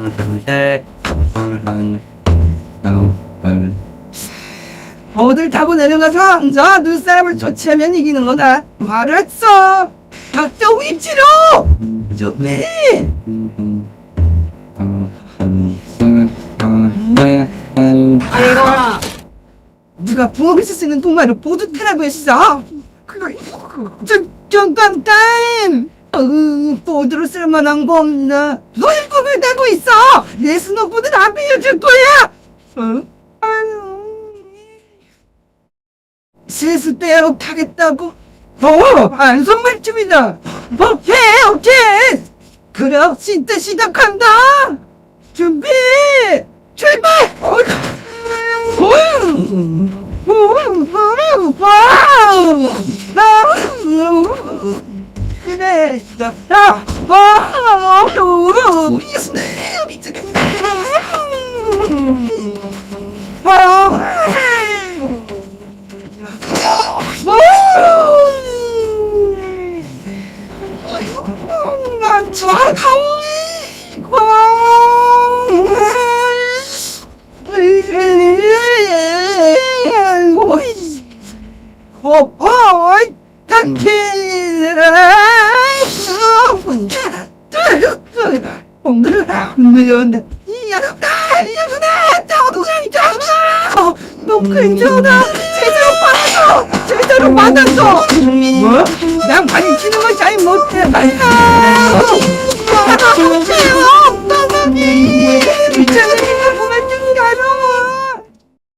하나 둘셋. 어딜 타고 내려가서 앉아 눈사람을 처치하면 이기는 거다. 말했어. 각종 위치로! 좀해 아이고. 누가 부엌에서 쓰는 동화를 모두 타라고 했어. 잠깐 타임! 어, 보드로 쓸만한 거 없나 타고 있어 내 스노보드는 안 빌려줄 거야 어? 아유. 세수대로 타겠다고? 어, 안성말춤이다. 오케이, 오케이. 그럼 진짜 시작한다. 준비, 출발. 어, 그래, 나, 나, 와, 이겼어. 난 좋아하고 오빠 당신이라 오늘은 미안해 이야구다 이야구다 자동차이 자동차 너무 괜찮아? 제대로 받았어 제대로 받았어 뭐? 난 관치는 걸잘 못해. 아야